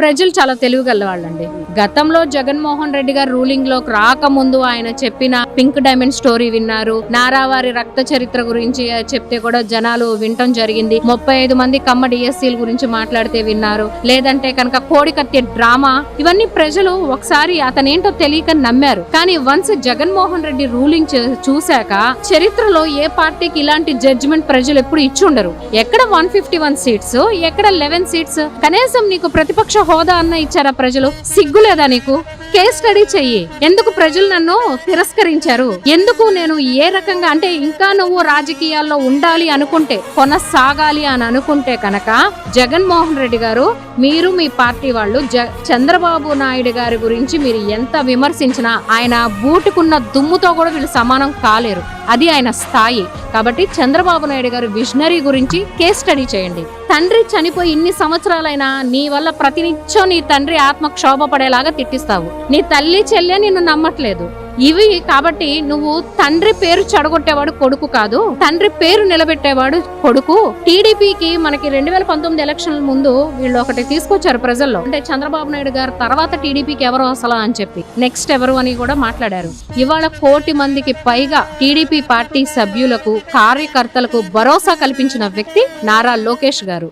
ప్రజలు చాలా తెలివిగల వాళ్ళండి గతంలో జగన్మోహన్ రెడ్డి గారు రూలింగ్లోకి రాకముందు ఆయన చెప్పిన పింక్ డైమండ్ స్టోరీ విన్నారు. నారావారి రక్త చరిత్ర గురించి చెప్తే కూడా జనాలు వినటం జరిగింది. ముప్పై ఐదు మంది కమ్మ డిఎస్సీల గురించి మాట్లాడితే విన్నారు. లేదంటే కనుక కోడికత్య డ్రామా ఇవన్నీ ప్రజలు ఒకసారి అతనేంటో తెలియక నమ్మారు. కానీ వన్స్ జగన్మోహన్ రెడ్డి రూలింగ్ చూశాక చరిత్రలో ఏ పార్టీకి ఇలాంటి జడ్జిమెంట్ ప్రజలు ఎప్పుడు ఇచ్చి ఉండరు ఎక్కడ వన్ ఫిఫ్టీ వన్ సీట్స్ ఎక్కడ లెవెన్ సీట్స్ కనీసం నీకు ప్రతిపక్ష హోదా అన్న ఇచ్చారా ప్రజలు? సిగ్గు లేదా నీకు? కేస్ స్టడీ చెయ్యి. ఎందుకు ప్రజలు నన్ను తిరస్కరించారు? ఎందుకు నేను ఏ రకంగా అంటే ఇంకా నువ్వు రాజకీయాల్లో ఉండాలి అనుకుంటే కొనసాగాలి అని అనుకుంటే కనుక జగన్మోహన్ రెడ్డి గారు మీరు మీ పార్టీ వాళ్ళు జ చంద్రబాబు నాయుడు గారి గురించి మీరు ఎంత విమర్శించినా ఆయన బూటుకున్న దుమ్ముతో కూడా వీళ్ళు సమానం కాలేరు. అది ఆయన స్థాయి. కాబట్టి చంద్రబాబు నాయుడు గారు విజనరీ గురించి కేస్ స్టడీ చేయండి. తండ్రి చనిపోయి ఇన్ని సంవత్సరాలైనా నీ వల్ల ప్రతినిత్యం నీ తండ్రి ఆత్మ క్షోభపడేలాగా తిట్టిస్తావు. నీ తల్లి చెల్లె నిన్ను నమ్మట్లేదు. ఇవి కాబట్టి నువ్వు తండ్రి పేరు చెడగొట్టేవాడు కొడుకు కాదు తండ్రి పేరు నిలబెట్టేవాడు కొడుకు. టీడీపీకి మనకి రెండు వేల పంతొమ్మిది ఎలక్షన్ల ముందు వీళ్ళు ఒకటి తీసుకొచ్చారు ప్రజల్లో. అంటే చంద్రబాబు నాయుడు గారు తర్వాత టీడీపీకి ఎవరు అసలు అని చెప్పి నెక్స్ట్ ఎవరు అని కూడా మాట్లాడారు. ఇవాళ కోటి మందికి పైగా టీడీపీ పార్టీ సభ్యులకు కార్యకర్తలకు భరోసా కల్పించిన వ్యక్తి నారా లోకేష్ గారు.